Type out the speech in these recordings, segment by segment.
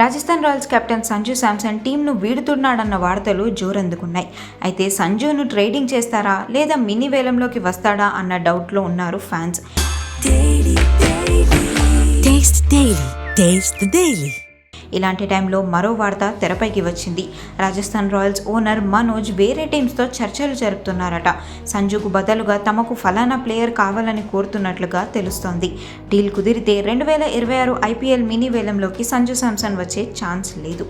Rajasthan Royals captain Sanju Samson టీంను వీడుతున్నాడన్న వార్తలు జోరందుకున్నాయి. అయితే సంజును ట్రేడింగ్ చేస్తారా లేదా మినీ వేలంలోకి వస్తాడా అన్న డౌట్లో ఉన్నారు ఫ్యాన్స్. ఇలాంటి టైంలో మరో వార్త తెరపైకి వచ్చింది. రాజస్థాన్ రాయల్స్ ఓనర్ మనోజ్ వేరే టీమ్స్తో చర్చలు జరుపుతున్నారట. సంజుకు బదులుగా తమకు ఫలానా ప్లేయర్ కావాలని కోరుతున్నట్లుగా తెలుస్తోంది. డీల్ కుదిరితే రెండు వేల ఇరవై ఆరు ఐపీఎల్ మినీ వేలంలోకి సంజు శాంసన్ వచ్చే ఛాన్స్ లేదు.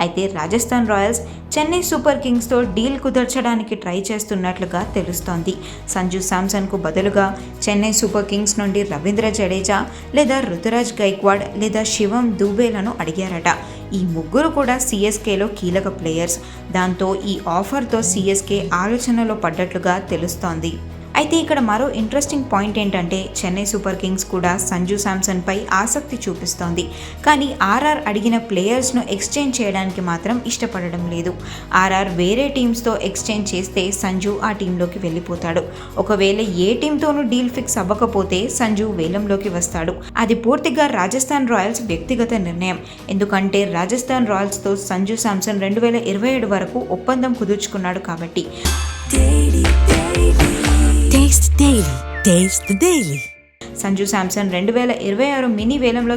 అయితే రాజస్థాన్ రాయల్స్ చెన్నై సూపర్ కింగ్స్తో డీల్ కుదర్చడానికి ట్రై చేస్తున్నట్లుగా తెలుస్తోంది. సంజు శాంసన్కు బదులుగా చెన్నై సూపర్ కింగ్స్ నుండి రవీంద్ర జడేజా లేదా రుతురాజ్ గైక్వాడ్ లేదా శివం దూబేలను అడిగారట. ఈ ముగ్గురు కూడా సిఎస్కేలో కీలక ప్లేయర్స్. దాంతో ఈ ఆఫర్తో సిఎస్కే ఆలోచనలో పడ్డట్లుగా తెలుస్తోంది. అయితే ఇక్కడ మరో ఇంట్రెస్టింగ్ పాయింట్ ఏంటంటే చెన్నై సూపర్ కింగ్స్ కూడా సంజు శాంసన్పై ఆసక్తి చూపిస్తోంది. కానీ ఆర్ఆర్ అడిగిన ప్లేయర్స్ను ఎక్స్చేంజ్ చేయడానికి మాత్రం ఇష్టపడడం లేదు. ఆర్ఆర్ వేరే టీమ్స్తో ఎక్స్చేంజ్ చేస్తే సంజు ఆ టీంలోకి వెళ్ళిపోతాడు. ఒకవేళ ఏ టీంతోనూ డీల్ ఫిక్స్ అవ్వకపోతే సంజు వేలంలోకి వస్తాడు. అది పూర్తిగా రాజస్థాన్ రాయల్స్ వ్యక్తిగత నిర్ణయం. ఎందుకంటే రాజస్థాన్ రాయల్స్తో సంజు శాంసన్ రెండు వేల ఇరవై ఏడు వరకు ఒప్పందం కుదుర్చుకున్నాడు కాబట్టి. Taste daily taste daily Sanju Samson రెండు వేల ఇరవై ఆరు మినీ వేలంలో